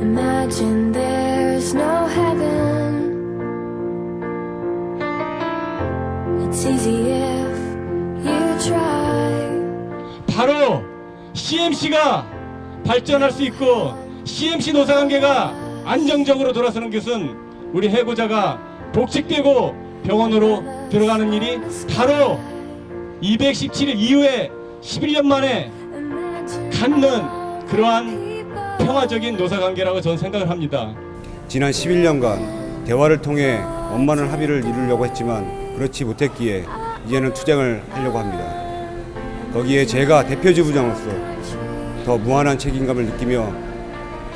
imagine there's no heaven. It's easy if you try. 바로 CMC가 발전할 수 있고 CMC 노사관계가 안정적으로 돌아서는 것은 우리 해고자가 복직되고 병원으로 들어가는 일이 바로 217일 이후에 11년 만에 갖는 그러한 평화적인 노사관계라고 저는 생각을 합니다. 지난 11년간 대화를 통해 원만한 합의를 이루려고 했지만 그렇지 못했기에 이제는 투쟁을 하려고 합니다. 거기에 제가 대표 지부장으로서 더 무한한 책임감을 느끼며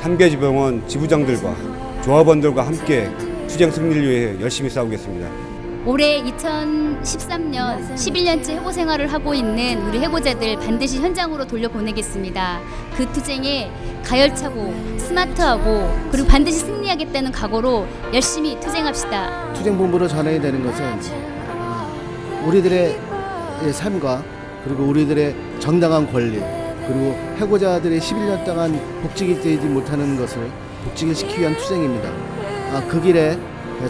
삼계지병원 지부장들과 조합원들과 함께 투쟁 승리를 위해 열심히 싸우겠습니다. 올해 2013년 11년째 해고 생활을 하고 있는 우리 해고자들 반드시 현장으로 돌려보내겠습니다. 그 투쟁에 가열차고 스마트하고 그리고 반드시 승리하겠다는 각오로 열심히 투쟁합시다. 투쟁본부로 전해야 되는 것은 우리들의 삶과 그리고 우리들의 정당한 권리 그리고 해고자들의 11년 동안 복직이 되지 못하는 것을 복직을 시키기 위한 투쟁입니다. 아, 그 길에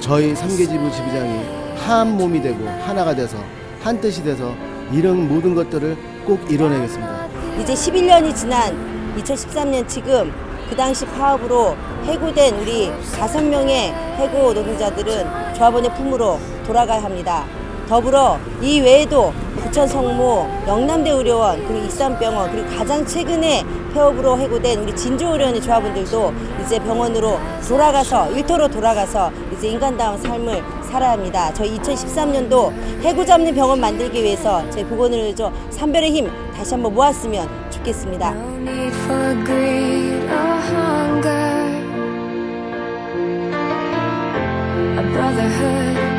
저희 삼계지부 지부장이 한 몸이 되고 하나가 돼서 한 뜻이 돼서 이런 모든 것들을 꼭 이뤄내겠습니다. 이제 11년이 지난 2013년 지금 그 당시 파업으로 해고된 우리 다섯 명의 해고 노동자들은 조합원의 품으로 돌아가야 합니다. 더불어 이 외에도 부천 성모, 영남대 의료원, 그리고 익산병원, 그리고 가장 최근에 폐업으로 해고된 우리 진주의료원의 조합원들도 이제 병원으로 돌아가서 일터로 돌아가서 이제 인간다운 삶을 살아야 합니다. 저희 2013년도 해고 잡는 병원 만들기 위해서 제 부원으로 삼별의 힘 다시 한번 모았으면 좋겠습니다. brotherhood